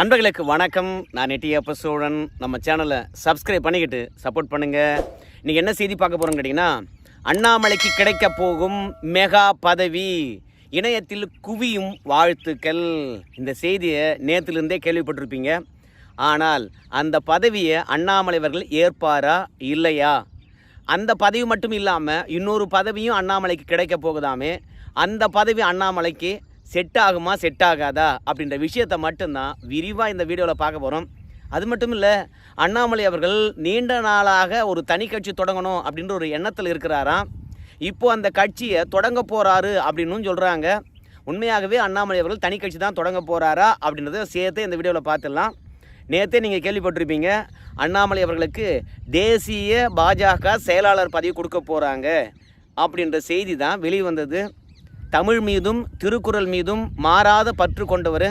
நண்பர்களுக்கு வணக்கம். நான் நெட்டியப்ப சோழன். நம்ம சேனலை சப்ஸ்கிரைப் பண்ணிக்கிட்டு சப்போர்ட் பண்ணுங்கள் இன்றைக்கி என்ன செய்தி பார்க்க போகிறோம்னு கேட்டிங்கன்னா அண்ணாமலைக்கு கிடைக்க போகும் மெகா பதவி. இணையத்தில் குவியும் வாழ்த்துக்கள். இந்த செய்தியை நேற்றுலேருந்தே கேள்விப்பட்டிருப்பீங்க. ஆனால் அந்த பதவியை அண்ணாமலைவர்கள் ஏற்பாரா இல்லையா? அந்த பதவி மட்டும் இல்லாமல் இன்னொரு பதவியும் அண்ணாமலைக்கு கிடைக்க போகுதாமே? அந்த பதவி அண்ணாமலைக்கு செட் ஆகுமா செட் ஆகாதா அப்படின்ற விஷயத்தை மட்டும்தான் விரிவாக இந்த வீடியோவில் பார்க்க போகிறோம் அது மட்டும் இல்லை அண்ணாமலை அவர்கள் நீண்ட நாளாக ஒரு தனி கட்சி தொடங்கணும் அப்படின்ற ஒரு எண்ணத்தில் இருக்கிறாராம். இப்போது அந்த கட்சியை தொடங்க போகிறாரு அப்படின்னு சொல்கிறாங்க உண்மையாகவே அண்ணாமலை அவர்கள் தனி கட்சி தான் தொடங்க போகிறாரா அப்படின்றத சேர்த்து இந்த வீடியோவில் பார்த்துடலாம். நேற்றே நீங்கள் கேள்விப்பட்டிருப்பீங்க அண்ணாமலை அவர்களுக்கு தேசிய பாஜக செயலாளர் பதவி கொடுக்க போகிறாங்க அப்படின்ற செய்தி தான் வெளிவந்தது. தமிழ் மீதும் திருக்குறள் மீதும் மாறாத பற்று கொண்டவர்.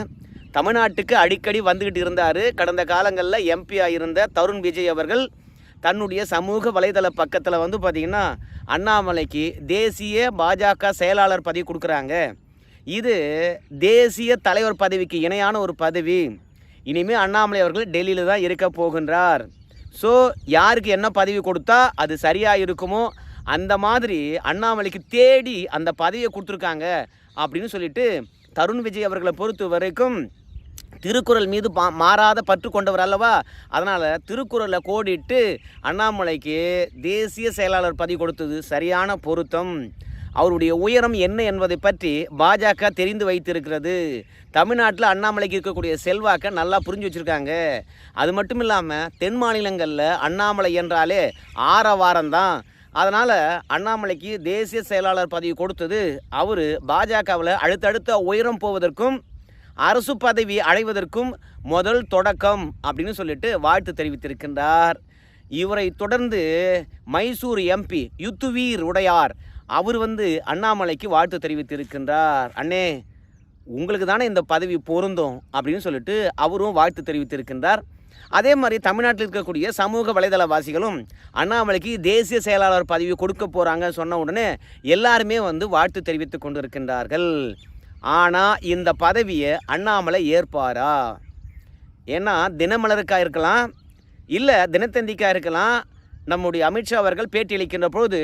தமிழ்நாட்டுக்கு அடிக்கடி வந்துக்கிட்டு இருந்தார். கடந்த காலங்களில் எம்பியாக இருந்த தருண் விஜய் அவர்கள். தன்னுடைய சமூக வலைதள பக்கத்தில் வந்து பார்த்திங்கன்னா அண்ணாமலைக்கு தேசிய பாஜக செயலாளர் பதவி கொடுக்குறாங்க. இது தேசிய தலைவர் பதவிக்கு இணையான ஒரு பதவி. இனிமேல் அண்ணாமலை அவர்கள் டெல்லியில் தான் இருக்க போகின்றார். ஸோ யாருக்கு என்ன பதவி கொடுத்தா அது சரியாக இருக்குமோ அந்த மாதிரி அண்ணாமலைக்கு தேடி அந்த பதவியை கொடுத்துருக்காங்க அப்படின்னு சொல்லிட்டு தருண் விஜய் அவர்களை பொறுத்த வரைக்கும் திருக்குறள் மீது பா மாறாத பற்று கொண்டவர் அல்லவா? அதனால் திருக்குறளை கோடிட்டு அண்ணாமலைக்கு தேசிய செயலாளர் பதவி கொடுத்தது சரியான பொருத்தம். அவருடைய உயரம் என்ன என்பதை பற்றி பாஜக தெரிந்து வைத்திருக்கிறது. தமிழ்நாட்டில் அண்ணாமலைக்கு இருக்கக்கூடிய செல்வாக்கை நல்லா புரிஞ்சு வச்சுருக்காங்க. அது மட்டும் இல்லாமல் தென் மாநிலங்களில் அண்ணாமலை என்றாலே ஆரவாரம் தான் அதனால் அண்ணாமலைக்கு தேசிய செயலாளர் பதவி கொடுத்தது அவர். பாஜகவில் அடுத்தடுத்த உயரம் போவதற்கும் அரசு பதவி அடைவதற்கும் முதல் தொடக்கம் அப்படின்னு சொல்லிட்டு வாழ்த்து தெரிவித்திருக்கின்றார். இவரை தொடர்ந்து மைசூர் எம்பி யுத்துவீர் உடையார் அவர் வந்து அண்ணாமலைக்கு வாழ்த்து தெரிவித்திருக்கின்றார். அண்ணே உங்களுக்கு தானே இந்த பதவி பொருந்தும்? அப்படின்னு சொல்லிட்டு அவரும் வாழ்த்து தெரிவித்திருக்கின்றார். அதே மாதிரி தமிழ்நாட்டில் இருக்கக்கூடிய சமூக வலைதளவாசிகளும் அண்ணாமலைக்கு தேசிய செயலாளர் பதவி கொடுக்க போகிறாங்க சொன்ன உடனே எல்லாருமே வந்து வாழ்த்து தெரிவித்து கொண்டு இருக்கின்றார்கள் ஆனால் இந்த பதவியை அண்ணாமலை ஏற்பாரா? ஏன்னா தினமலருக்காக இருக்கலாம் இல்லை தினத்தந்திக்காக இருக்கலாம் நம்முடைய அமித்ஷா அவர்கள் பேட்டியளிக்கின்ற பொழுது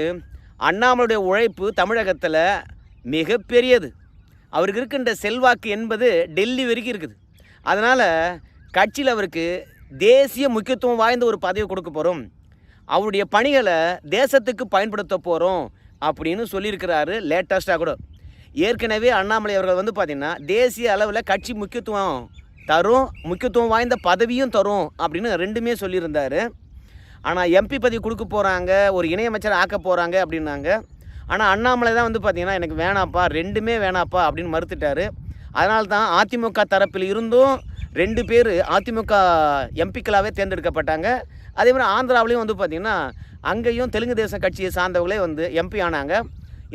அண்ணாமலையுடைய உழைப்பு தமிழகத்தில் மிகப்பெரியது. அவருக்கு இருக்கின்ற செல்வாக்கு என்பது டெல்லி வரைக்கும் இருக்குது. அதனால் கட்சியில் அவருக்கு தேசிய முக்கியத்துவம் வாய்ந்த ஒரு பதவி கொடுக்க போகிறோம் அவருடைய பணிகளை தேசத்துக்கு பயன்படுத்த போகிறோம் அப்படின்னு சொல்லியிருக்கிறாரு லேட்டஸ்ட்டாக கூட. ஏற்கனவே அண்ணாமலை அவர்கள் வந்து பார்த்திங்கன்னா தேசிய அளவில் கட்சி முக்கியத்துவம் தரும் முக்கியத்துவம் வாய்ந்த பதவியும் தரும் அப்படின்னு ரெண்டுமே சொல்லியிருந்தார். ஆனால் எம்பி பதவி கொடுக்க போகிறாங்க ஒரு இணையமைச்சர் ஆக்க போகிறாங்க அப்படின்னாங்க. ஆனால் அண்ணாமலை தான் வந்து பார்த்திங்கன்னா எனக்கு வேணாப்பா ரெண்டுமே வேணாப்பா அப்படின்னு மறுத்துட்டார். அதனால தான் அதிமுக தரப்பில் இருந்தும் ரெண்டு பேர் அதிமுக எம்பிக்களாகவே தேர்ந்தெடுக்கப்பட்டாங்க. அதே மாதிரி ஆந்திராவிலையும் வந்து பார்த்திங்கன்னா அங்கேயும் தெலுங்கு தேசம் கட்சியை சார்ந்தவங்களே வந்து எம்பி ஆனாங்க.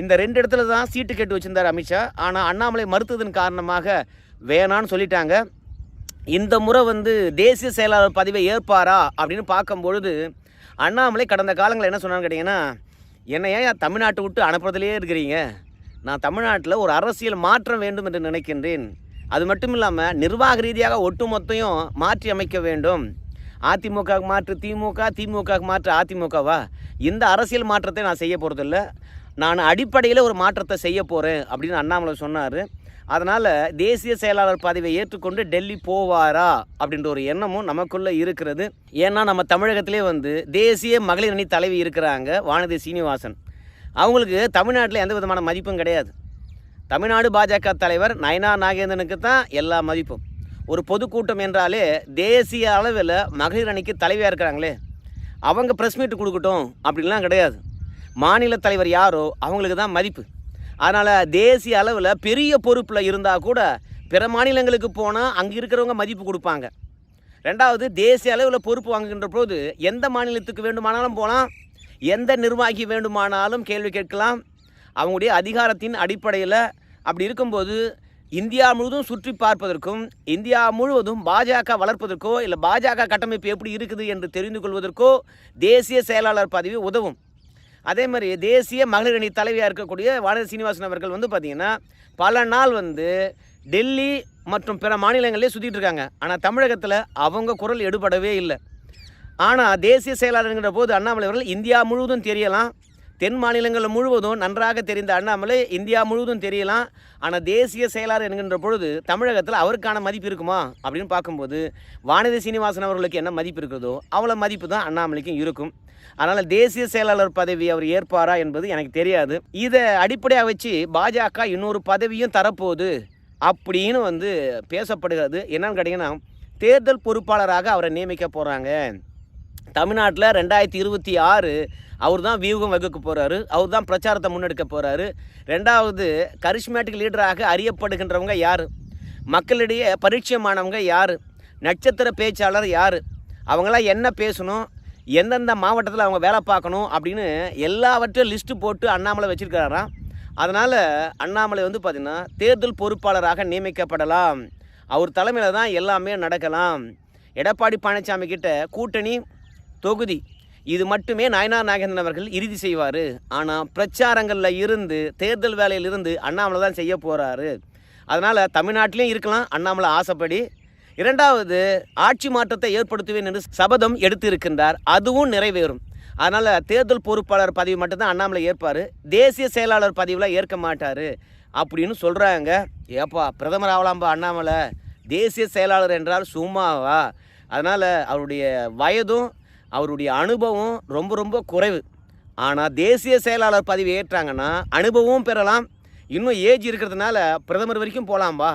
இந்த ரெண்டு இடத்துல தான் சீட்டு கேட்டு வச்சிருந்தார் அமித்ஷா. ஆனால் அண்ணாமலை மறுத்ததன் காரணமாக வேணான்னு சொல்லிட்டாங்க. இந்த முறை வந்து தேசிய செயலாளர் பதவியை ஏற்பாரா அப்படின்னு பார்க்கும்பொழுது அண்ணாமலை கடந்த காலங்களில் என்ன சொன்னான்னு கேட்டிங்கன்னா என்னை ஏன் தமிழ்நாட்டை விட்டு அனுப்புறதுலேயே இருக்கிறீங்க? நான் தமிழ்நாட்டில் ஒரு அரசியல் மாற்றம் வேண்டும் என்று நினைக்கின்றேன். அது மட்டும் இல்லாமல் நிர்வாக ரீதியாக ஒட்டுமொத்தையும் மாற்றி அமைக்க வேண்டும். அதிமுகவுக்கு மாற்று திமுக திமுகவுக்கு மாற்று அதிமுகவா? இந்த அரசியல் மாற்றத்தை நான் செய்ய போகிறதில்ல நான் அடிப்படையில் ஒரு மாற்றத்தை செய்ய போகிறேன் அப்படின்னு அண்ணாமலை சொன்னார். அதனால் தேசிய செயலாளர் பதவியை ஏற்றுக்கொண்டு டெல்லி போவாரா அப்படின்ற ஒரு எண்ணமும் நமக்குள்ளே இருக்கிறது. ஏன்னா நம்ம தமிழகத்திலே வந்து தேசிய மகளிர் அணி தலைவி இருக்கிறாங்க வானதி சீனிவாசன். அவங்களுக்கு தமிழ்நாட்டில் எந்த விதமான மதிப்பும் கிடையாது. தமிழ்நாடு பாஜக தலைவர் நயனா நாகேந்திரனுக்கு தான் எல்லா மதிப்பும். ஒரு பொதுக்கூட்டம் என்றாலே தேசிய அளவில் மகளிர் அணிக்கு தலைவியாக இருக்கிறாங்களே. அவங்க ப்ரெஸ் மீட் கொடுக்கட்டும் அப்படின்லாம் கிடையாது. மாநில தலைவர் யாரோ அவங்களுக்கு தான் மதிப்பு. அதனால் தேசிய அளவில் பெரிய பொறுப்பில் இருந்தால் கூட பிற மாநிலங்களுக்கு போனால் அங்கே இருக்கிறவங்க மதிப்பு கொடுப்பாங்க. ரெண்டாவது தேசிய அளவில் பொறுப்பு வாங்குகின்ற போது எந்த மாநிலத்துக்கு வேண்டுமானாலும் போகலாம் எந்த நிர்வாகி வேண்டுமானாலும் கேள்வி கேட்கலாம். அவங்களுடைய அதிகாரத்தின் அடிப்படையில் அப்படி இருக்கும்போது இந்தியா முழுவதும் சுற்றி பார்ப்பதற்கும் இந்தியா முழுவதும் பாஜக வளர்ப்பதற்கோ இல்லை பாஜக கட்டமைப்பு எப்படி இருக்குது என்று தெரிந்து கொள்வதற்கோ தேசிய செயலாளர் பதவி உதவும். அதே மாதிரி தேசிய மகளிர் அணி தலைவியாக இருக்கக்கூடிய வானதி சீனிவாசன் அவர்கள் வந்து பார்த்திங்கன்னா பல நாள் வந்து டெல்லி மற்றும் பிற மாநிலங்களிலே சுற்றிட்டு இருக்காங்க. ஆனால் தமிழகத்தில் அவங்க குரல் எடுபடவே இல்லை. ஆனால் தேசிய செயலாளருங்கிற போது அண்ணாமலை அவர்கள் இந்தியா முழுவதும் தெரியலாம். தென் மாநிலங்கள் முழுவதும் நன்றாக தெரிந்த அண்ணாமலை இந்தியா முழுவதும் தெரியலாம். ஆனால் தேசிய செயலாளர் என்கின்ற பொழுது தமிழகத்தில் அவருக்கான மதிப்பு இருக்குமா? அப்படின்னு பார்க்கும்போது வானதி சீனிவாசன் அவர்களுக்கு என்ன மதிப்பு இருக்கிறதோ அவ்வளோ மதிப்பு தான் அண்ணாமலைக்கும் இருக்கும். அதனால் தேசிய செயலாளர் பதவி அவர் ஏற்பாரா என்பது எனக்கு தெரியாது. இதை அடிப்படையாக வச்சு பாஜக இன்னொரு பதவியும் தரப்போகுது அப்படின்னு வந்து பேசப்படுகிறது. என்னன்னு கேட்டிங்கன்னா தேர்தல் பொறுப்பாளராக அவரை நியமிக்க போகிறாங்க தமிழ்நாட்டில் ரெண்டாயிரத்தி இருபத்தி ஆறு அவர் தான் வியூகம் வகுக்க போகிறாரு அவர் தான் பிரச்சாரத்தை முன்னெடுக்க போகிறாரு ரெண்டாவது கரிஷ்மேட்டிக் லீடராக அறியப்படுகின்றவங்க யார்? மக்களிடையே பரிச்சயமானவங்க யார்? நட்சத்திர பேச்சாளர் யார்? அவங்களாம் என்ன பேசணும்? எந்தெந்த மாவட்டத்தில் அவங்க வேலை பார்க்கணும்? அப்படின்னு எல்லாவற்றையும் லிஸ்ட்டு போட்டு அண்ணாமலை வச்சுருக்காராம் அதனால் அண்ணாமலை வந்து பார்த்திங்கன்னா தேர்தல் பொறுப்பாளராக நியமிக்கப்படலாம். அவர் தலைமையில் தான் எல்லாமே நடக்கலாம். எடப்பாடி பழனிசாமி கிட்ட கூட்டணி தொகுதி. இது மட்டுமே நாயனார் நாகேந்திரன் அவர்கள் இறுதி செய்வார். ஆனால் பிரச்சாரங்களில் இருந்து தேர்தல் வேலையில் இருந்து அண்ணாமலை தான் செய்ய போகிறாரு அதனால் தமிழ்நாட்டிலையும் இருக்கலாம் அண்ணாமலை ஆசைப்படி. இரண்டாவது ஆட்சி மாற்றத்தை ஏற்படுத்துவேன் என்று சபதம் எடுத்து இருக்கின்றார் அதுவும் நிறைவேறும். அதனால் தேர்தல் பொறுப்பாளர் பதவி மட்டும்தான் அண்ணாமலை ஏற்பார். தேசிய செயலாளர் பதவியில் ஏற்க மாட்டார். அப்படின்னு சொல்கிறாங்க ஏப்பா பிரதமர் ஆகலாம்பா அண்ணாமலை. தேசிய செயலாளர் என்றால் சும்மாவா? அதனால் அவருடைய வயதும் அவருடைய அனுபவம் ரொம்ப ரொம்ப குறைவு. ஆனால் தேசிய செயலாளர் பதவி ஏற்றாங்கன்னா அனுபவமும் பெறலாம். இன்னும் ஏஜ் இருக்கிறதுனால பிரதமர் வரைக்கும் போகலாம்பா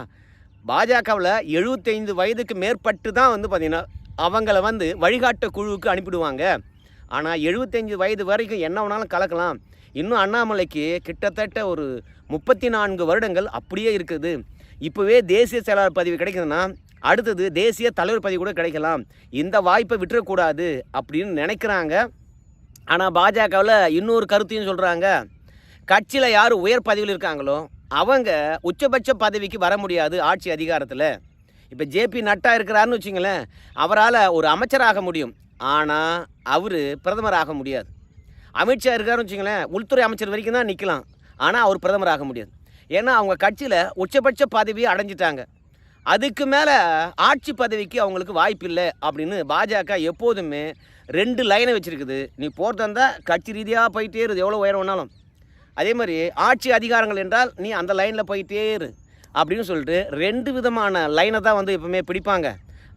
பாஜகவில் எழுபத்தைந்து வயதுக்கு மேற்பட்டு தான் வந்து பார்த்திங்கன்னா அவங்கள வந்து வழிகாட்ட குழுவுக்கு அனுப்பிடுவாங்க. ஆனால் எழுபத்தஞ்சு வயது வரைக்கும் என்ன வேணாலும் கலக்கலாம். இன்னும் அண்ணாமலைக்கு கிட்டத்தட்ட ஒரு முப்பத்தி நான்கு வருடங்கள் அப்படியே இருக்குது. இப்போவே தேசிய செயலாளர் பதவி கிடைக்குதுன்னா அடுத்தது தேசிய தலைவர் பதவி கூட கிடைக்கலாம். இந்த வாய்ப்பை விட்டுறக்கூடாது அப்படின்னு நினைக்கிறாங்க. ஆனால் பாஜகவில் இன்னொரு கருத்தையும் சொல்கிறாங்க கட்சியில் யார் உயர் பதவியில் இருக்காங்களோ அவங்க உச்சபட்ச பதவிக்கு வர முடியாது ஆட்சி அதிகாரத்தில். இப்போ ஜேபி நட்டா இருக்கிறாருன்னு வச்சுங்களேன் அவரால் ஒரு அமைச்சராக முடியும். ஆனால் அவர் பிரதமர் ஆக முடியாது. அமித்ஷா இருக்காருன்னு வச்சுங்களேன் உள்துறை அமைச்சர் வரைக்கும் தான் நிற்கலாம் ஆனால் அவர் பிரதமர் ஆக முடியாது. ஏன்னா அவங்க கட்சியில் உச்சபட்ச பதவியை அடைஞ்சிட்டாங்க. அதுக்கு மேலே ஆட்சி பதவிக்கு அவங்களுக்கு வாய்ப்பு இல்லை அப்படின்னு பாஜக எப்போதுமே ரெண்டு லைனை வச்சுருக்குது. நீ போகிறதா இருந்தால் கட்சி ரீதியாக போயிட்டே இரு. எவ்வளோ உயரம் வேணாலும். அதே மாதிரி ஆட்சி அதிகாரங்கள் என்றால் நீ அந்த லைனில் போயிட்டே இரு அப்படின்னு சொல்லிட்டு ரெண்டு விதமான லைனை தான் வந்து எப்பவுமே பிடிப்பாங்க.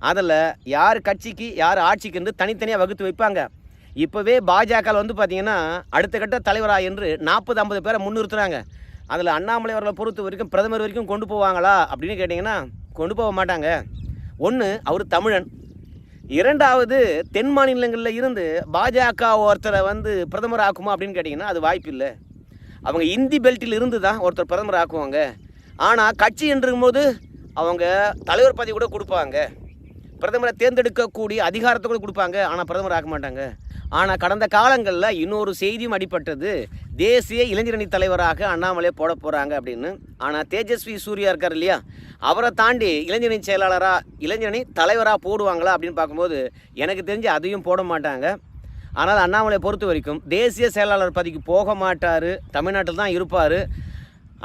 அதில் யார் கட்சிக்கு யார் ஆட்சிக்கு தனித்தனியாக வகுத்து வைப்பாங்க. இப்போவே பாஜக வந்து பார்த்திங்கன்னா அடுத்த கட்ட தலைவராக என்று நாற்பது ஐம்பது பேரை முன்னிறுத்துகிறாங்க அதில் அண்ணாமலை அவர்களை பொறுத்த வரைக்கும் பிரதமர் வரைக்கும் கொண்டு போவாங்களா அப்படின்னு கேட்டிங்கன்னா கொண்டு போக மாட்டாங்க. ஒன்று அவர் தமிழன். இரண்டாவது தென் மாநிலங்களில் இருந்து பாஜக ஒருத்தரை வந்து பிரதமர் ஆக்குமா அப்படின்னு கேட்டிங்கன்னா அது வாய்ப்பு இல்லை அவங்க இந்தி பெல்ட்டில் இருந்து தான் ஒருத்தர் பிரதமர் ஆக்குவாங்க. ஆனால் கட்சி என்றும்போது அவங்க தலைவர் பதவி கூட கொடுப்பாங்க. பிரதமரை தேர்ந்தெடுக்கக்கூடிய அதிகாரத்தை கூட கொடுப்பாங்க. ஆனால் பிரதமர் ஆக்க மாட்டாங்க. ஆனால் கடந்த காலங்களில் இன்னொரு செய்தியும் அடிப்பட்டது தேசிய இளைஞரணி தலைவராக அண்ணாமலை போட போகிறாங்க அப்படின்னு. ஆனால் தேஜஸ்வி சூர்யா இருக்கார் இல்லையா? அவரை தாண்டி இளைஞரணி செயலாளராக இளைஞரணி தலைவராக போடுவாங்களா அப்படின்னு பார்க்கும்போது எனக்கு தெரிஞ்சு அதையும் போட மாட்டாங்க. ஆனால் அண்ணாமலையை பொறுத்த வரைக்கும் தேசிய செயலாளர் பதவிக்கு போக மாட்டார். தமிழ்நாட்டில் தான் இருப்பார்.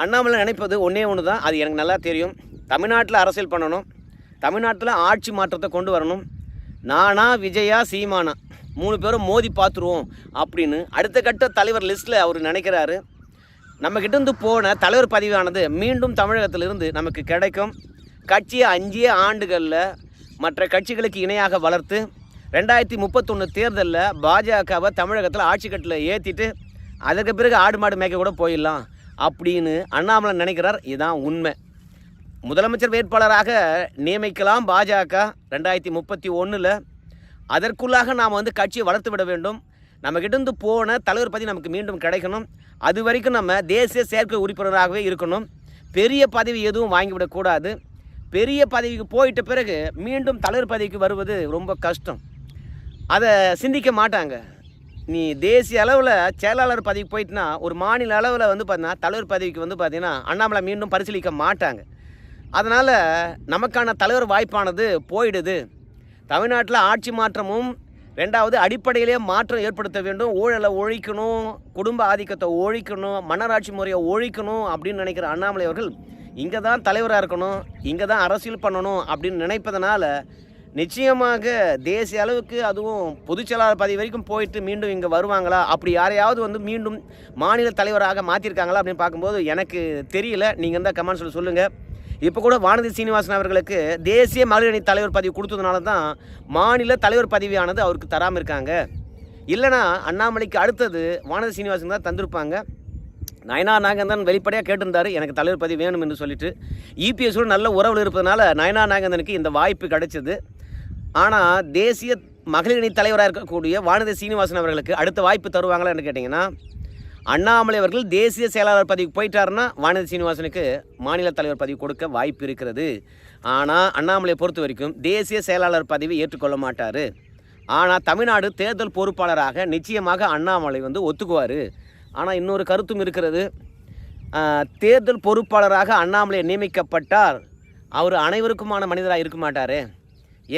அண்ணாமலை நினைப்பது ஒன்றே ஒன்று தான் அது எனக்கு நல்லா தெரியும். தமிழ்நாட்டில் அரசியல் பண்ணணும். தமிழ்நாட்டில் ஆட்சி மாற்றத்தை கொண்டு வரணும். நானா விஜயா சீமானா? மூணு பேரும் மோதி பார்த்துருவோம் அப்படின்னு அடுத்த கட்ட தலைவர் லிஸ்ட்டில் அவர் நினைக்கிறாரு. நம்மக்கிட்ட இருந்து போன தலைவர் பதவியானது மீண்டும் தமிழகத்திலிருந்து நமக்கு கிடைக்கும். கட்சியை அஞ்சே ஆண்டுகளில் மற்ற கட்சிகளுக்கு இணையாக வளர்த்து ரெண்டாயிரத்தி முப்பத்தொன்று தேர்தலில் பாஜகவை தமிழகத்தில் ஆட்சி கட்டில் ஏற்றிட்டு அதுக்கு பிறகு ஆடு மாடு மேய்க்க கூட போயிடலாம் அப்படின்னு அண்ணாமலை நினைக்கிறார். இதுதான் உண்மை. முதலமைச்சர் வேட்பாளராக நியமிக்கலாம் பாஜக. ரெண்டாயிரத்தி முப்பத்தி ஒன்றில் அதற்குள்ளாக நாம் வந்து கட்சியை வளர்த்து விட வேண்டும். நம்மக்கிட்ட இருந்து போன தலைவர் பதவி நமக்கு மீண்டும் கிடைக்கணும். அது வரைக்கும் நம்ம தேசிய செயற்கை உறுப்பினராகவே இருக்கணும். பெரிய பதவி எதுவும் வாங்கிவிடக்கூடாது பெரிய பதவிக்கு போயிட்ட பிறகு மீண்டும் தலைவர் பதவிக்கு வருவது ரொம்ப கஷ்டம். அதை சிந்திக்க மாட்டாங்க. நீ தேசிய அளவில் செயலாளர் பதவிக்கு போயிட்டுனா ஒரு மாநில அளவில் வந்து பார்த்தீங்கன்னா தலைவர் பதவிக்கு வந்து பார்த்திங்கன்னா அண்ணாமலை மீண்டும் பரிசீலிக்க மாட்டாங்க. அதனால் நமக்கான தலைவர் வாய்ப்பானது போயிடுது. தமிழ்நாட்டில் ஆட்சி மாற்றமும் ரெண்டாவது அடிப்படையிலே மாற்றம் ஏற்படுத்த வேண்டும். ஊழலை ஒழிக்கணும் குடும்ப ஆதிக்கத்தை ஒழிக்கணும் மன்னராட்சி முறையை ஒழிக்கணும் அப்படின்னு நினைக்கிற அண்ணாமலை அவர்கள் இங்கே தான் தலைவராக இருக்கணும் இங்கே தான் அரசியல் பண்ணணும் அப்படின்னு நினைப்பதனால நிச்சயமாக தேசிய அளவுக்கு அதுவும் பொதுச் செயலாளர் பதவி வரைக்கும் போயிட்டு மீண்டும் இங்கே வருவாங்களா? அப்படி யாரையாவது வந்து மீண்டும் மாநில தலைவராக மாற்றிருக்காங்களா அப்படின்னு பார்க்கும்போது எனக்கு தெரியல. நீங்கள் இருந்தால் கமெண்ட்ஸில் சொல்லுங்கள் இப்போ கூட வானதி சீனிவாசன் அவர்களுக்கு தேசிய மகளிர் அணி தலைவர் பதவி கொடுத்ததுனால தான் மாநில தலைவர் பதவியானது அவருக்கு தராமல் இருக்காங்க. இல்லைனா அண்ணாமலைக்கு அடுத்தது வானதி சீனிவாசன் தான் தந்திருப்பாங்க. நயனார் நாகந்தன் வெளிப்படையாக கேட்டிருந்தாரு எனக்கு தலைவர் பதவி வேணும் என்று சொல்லிட்டு. இபிஎஸோடு நல்ல உறவில் இருப்பதனால நயனார் நாகந்தனுக்கு இந்த வாய்ப்பு கிடைச்சது. ஆனால் தேசிய மகளிர் அணி தலைவராக இருக்கக்கூடிய வானதி சீனிவாசன் அவர்களுக்கு அடுத்த வாய்ப்பு தருவாங்களான்னு கேட்டிங்கன்னா அண்ணாமலை அவர்கள் தேசிய செயலாளர் பதவி போயிட்டாருன்னா வானதி சீனிவாசனுக்கு மாநில தலைவர் பதவி கொடுக்க வாய்ப்பு இருக்கிறது. ஆனால் அண்ணாமலையை பொறுத்த வரைக்கும் தேசிய செயலாளர் பதவி ஏற்றுக்கொள்ள மாட்டார். ஆனால் தமிழ்நாடு தேர்தல் பொறுப்பாளராக நிச்சயமாக அண்ணாமலை வந்து ஒத்துக்குவார். ஆனால் இன்னொரு கருத்தும் இருக்கிறது. தேர்தல் பொறுப்பாளராக அண்ணாமலை நியமிக்கப்பட்டால் அவர் அனைவருக்குமான மனிதராக இருக்க மாட்டார்.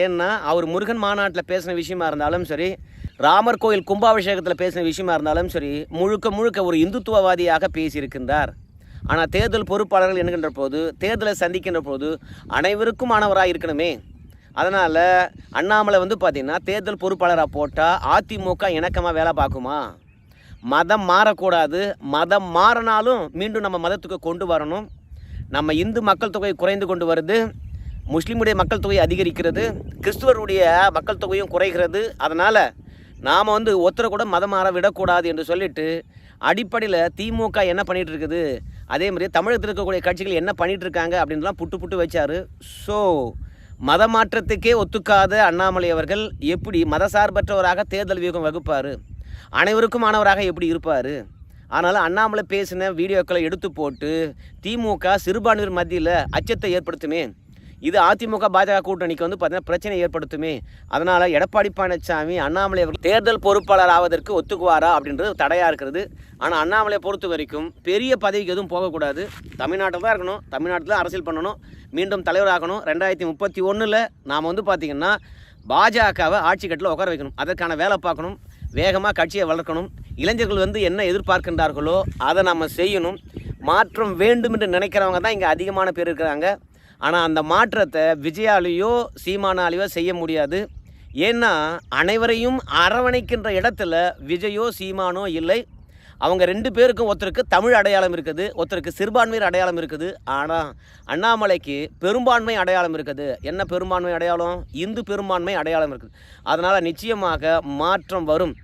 ஏன்னா அவர் முருகன் மாநாட்டில் பேசின விஷயமா இருந்தாலும் சரி ராமர் கோயில் கும்பாபிஷேகத்தில் பேசின விஷயமா இருந்தாலும் சரி முழுக்க முழுக்க ஒரு இந்துத்துவவாதியாக பேசியிருக்கின்றார். ஆனால் தேர்தல் பொறுப்பாளர்கள் என்கின்ற போது தேர்தலை சந்திக்கின்ற போது அனைவருக்குமானவராக இருக்கணுமே. அதனால் அண்ணாமலை வந்து பார்த்திங்கன்னா தேர்தல் பொறுப்பாளராக போட்டால் அதிமுக இணக்கமாக வேலை பார்க்குமா? மதம் மாறக்கூடாது. மதம் மாறினாலும் மீண்டும் நம்ம மதத்துக்கு கொண்டு வரணும். நம்ம இந்து மக்கள் தொகை குறைந்து கொண்டு வருது. முஸ்லீமுடைய மக்கள் தொகை அதிகரிக்கிறது. கிறிஸ்துவருடைய மக்கள் தொகையும் குறைகிறது. அதனால் நாம் வந்து ஒருத்தரை கூட மதம் மாற விடக்கூடாது என்று சொல்லிட்டு அடிப்படையில் திமுக என்ன பண்ணிகிட்டு இருக்குது? அதே மாதிரி தமிழகத்தில் இருக்கக்கூடிய கட்சிகள் என்ன பண்ணிகிட்டு இருக்காங்க அப்படின்லாம் புட்டு புட்டு வச்சார். ஸோ மத மாற்றத்துக்கே ஒத்துக்காத அண்ணாமலை அவர்கள் எப்படி மதசார்பற்றவராக தேர்தல் வியூகம் வகுப்பார்? அனைவருக்கும் ஆனவராக எப்படி இருப்பார்? அதனால் அண்ணாமலை பேசின வீடியோக்களை எடுத்து போட்டு திமுக சிறுபான்மையர் மத்தியில் அச்சத்தை ஏற்படுத்துமே. இது அதிமுக பாஜக கூட்டணிக்கு வந்து பார்த்தீங்கன்னா பிரச்சனை ஏற்படுத்துமே. அதனால் எடப்பாடி பழனிசாமி அண்ணாமலை அவர்கள் தேர்தல் பொறுப்பாளர் ஆவதற்கு ஒத்துக்குவாரா அப்படின்றது தடையாக இருக்கிறது. ஆனால் அண்ணாமலையை பொறுத்த வரைக்கும் பெரிய பதவிக்கு எதுவும் போகக்கூடாது. தமிழ்நாட்டில் தான் இருக்கணும். தமிழ்நாட்டில் அரசியல் பண்ணணும். மீண்டும் தலைவராகணும் ரெண்டாயிரத்தி முப்பத்தி ஒன்றில் நாம் வந்து பார்த்திங்கன்னா பாஜகவை ஆட்சி கட்டில் உட்கார வைக்கணும். அதற்கான வேலை பார்க்கணும். வேகமாக கட்சியை வளர்க்கணும். இளைஞர்கள் வந்து என்ன எதிர்பார்க்கின்றார்களோ அதை நம்ம செய்யணும். மாற்றம் வேண்டும் என்று நினைக்கிறவங்க தான் இங்கே அதிகமான பேர் இருக்கிறாங்க. ஆனால் அந்த மாற்றத்தை விஜயாலேயோ சீமானாலேயோ செய்ய முடியாது. ஏன்னா அனைவரையும் அரவணைக்கின்ற இடத்துல விஜயோ சீமானோ இல்லை. அவங்க ரெண்டு பேருக்கும் ஒருத்தருக்கு தமிழ் அடையாளம் இருக்குது ஒருத்தருக்கு சிறுபான்மையர் அடையாளம் இருக்குது. ஆனால் அண்ணாமலைக்கு பெரும்பான்மை அடையாளம் இருக்குது. என்ன பெரும்பான்மை அடையாளம்? இந்து பெரும்பான்மை அடையாளம் இருக்குது. அதனால் நிச்சயமாக மாற்றம் வரும்.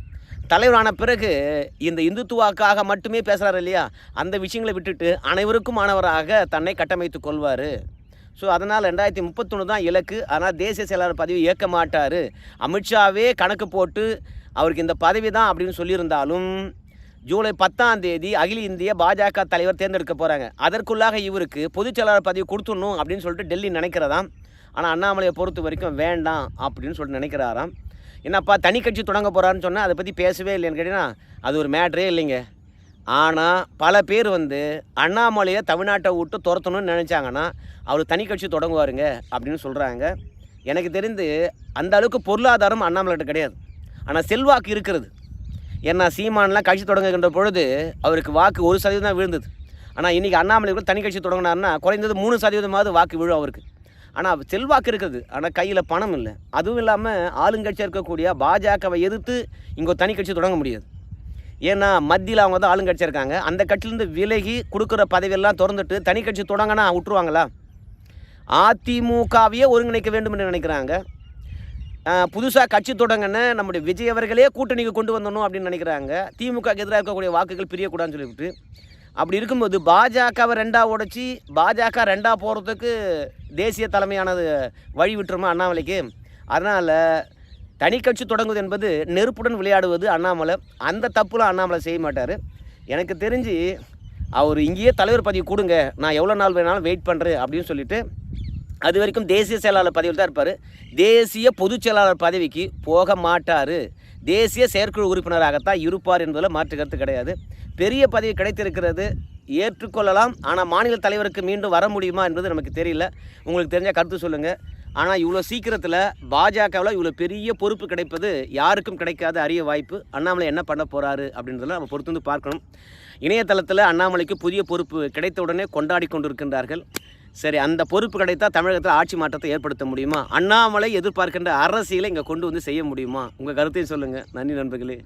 தலைவரான பிறகு இந்த இந்துத்துவாக்காக மட்டுமே பேசுகிறார் இல்லையா? அந்த விஷயங்களை விட்டுட்டு அனைவருக்கும் மாணவராக தன்னை கட்டமைத்து கொள்வார். ஸோ அதனால் ரெண்டாயிரத்தி முப்பத்தொன்று தான் இலக்கு. ஆனால் தேசிய செயலாளர் பதவி ஏற்க மாட்டார். அமித்ஷாவே கணக்கு போட்டு அவருக்கு இந்த பதவி தான் அப்படின்னு சொல்லியிருந்தாலும் ஜூலை பத்தாம் தேதி அகில இந்திய பாஜக தலைவர் தேர்ந்தெடுக்க போகிறாங்க அதற்குள்ளாக இவருக்கு பொதுச் செயலாளர் பதவி கொடுத்துடணும் அப்படின்னு சொல்லிட்டு டெல்லி நினைக்கிறதாம். ஆனால் அண்ணாமலையை பொறுத்த வரைக்கும் வேண்டாம் அப்படின்னு சொல்லிட்டு நினைக்கிறாராம். என்னப்பா தனி கட்சி தொடங்க போகிறான்னு சொன்னால் அதை பற்றி பேசவே இல்லைன்னு கேட்டிங்கன்னா அது ஒரு மேட்ரே இல்லைங்க. ஆனால் பல பேர் வந்து அண்ணாமலையை தமிழ்நாட்டை விட்டு துரத்தணும்னு நினச்சாங்கன்னா அவர் தனி கட்சி தொடங்குவாருங்க அப்படின்னு சொல்கிறாங்க எனக்கு தெரிந்து அந்த அளவுக்கு பொருளாதாரம் அண்ணாமலைகிட்ட கிடையாது. ஆனால் செல்வாக்கு இருக்கிறது. ஏன்னா சீமான்லாம் கட்சி தொடங்குகின்ற பொழுது அவருக்கு வாக்கு ஒரு சதவீதம் தான் விழுந்தது. ஆனால் இன்றைக்கி அண்ணாமலை கூட தனி கட்சி தொடங்கினாருன்னா குறைந்தது மூணு சதவீதமாவது வாக்கு விழும் அவருக்கு. ஆனால் செல்வாக்கு இருக்குது ஆனால் கையில் பணம் இல்லை. அதுவும் இல்லாமல் ஆளுங்கட்சியாக இருக்கக்கூடிய பாஜகவை எதிர்த்து இங்கே தனி கட்சி தொடங்க முடியாது. ஏன்னா மத்தியில் அவங்க தான் ஆளுங்கட்சியாக இருக்காங்க அந்த கட்சியிலேருந்து விலகி கொடுக்குற பதவியெல்லாம் திறந்துட்டு தனி கட்சி தொடங்கினா விட்டுருவாங்களா? அதிமுகவையே ஒருங்கிணைக்க வேண்டும் என்று நினைக்கிறாங்க. புதுசாக கட்சி தொடங்கின நம்முடைய விஜய் அவர்களே கூட்டணிக்கு கொண்டு வந்தணும் அப்படின்னு நினைக்கிறாங்க. திமுக எதிராக இருக்கக்கூடிய வாக்குகள் பிரியக்கூடாதுன்னு சொல்லிவிட்டு. அப்படி இருக்கும்போது பாஜகவை ரெண்டாக உடைச்சி பாஜக ரெண்டாக போகிறதுக்கு தேசிய தலைமையானது வழி விட்டுருமா அண்ணாமலைக்கு? அதனால் தனி கட்சி தொடங்குவது என்பது நெருப்புடன் விளையாடுவது அண்ணாமலை. அந்த தப்புலாம் அண்ணாமலை செய்ய மாட்டார். எனக்கு தெரிஞ்சு அவர் இங்கேயே தலைவர் பதவி கொடுங்க. நான் எவ்வளோ நாள் வேணாலும் வெயிட் பண்ணுறேன் அப்படின்னு சொல்லிட்டு அது வரைக்கும் தேசிய செயலாளர் பதவியில் தான் இருப்பார். தேசிய பொதுச் செயலாளர் பதவிக்கு போக மாட்டார். தேசிய செயற்குழு உறுப்பினராகத்தான் இருப்பார் என்பதில் மாற்று கருத்து கிடையாது. பெரிய பதவி கிடைத்திருக்கிறது ஏற்றுக்கொள்ளலாம். ஆனால் மாநில தலைவருக்கு மீண்டும் வர முடியுமா என்பது நமக்கு தெரியல. உங்களுக்கு தெரிஞ்ச கருத்து சொல்லுங்கள் ஆனால் இவ்வளோ சீக்கிரத்தில் பாஜகவில் இவ்வளோ பெரிய பொறுப்பு கிடைப்பது யாருக்கும் கிடைக்காத அரிய வாய்ப்பு. அண்ணாமலை என்ன பண்ண போகிறாரு அப்படின்றதெல்லாம் நம்ம பொறுத்து வந்து பார்க்கணும். இணையதளத்தில் அண்ணாமலைக்கு புதிய பொறுப்பு கிடைத்த உடனே கொண்டாடி கொண்டிருக்கின்றார்கள். சரி அந்த பொறுப்பு கிடைத்தால் தமிழகத்தில் ஆட்சி மாற்றத்தை ஏற்படுத்த முடியுமா? அண்ணாமலை எதிர்பார்க்கின்ற அரசியலை இங்கே கொண்டு வந்து செய்ய முடியுமா? உங்கள் கருத்தையும் சொல்லுங்கள் நன்றி நண்பர்களே.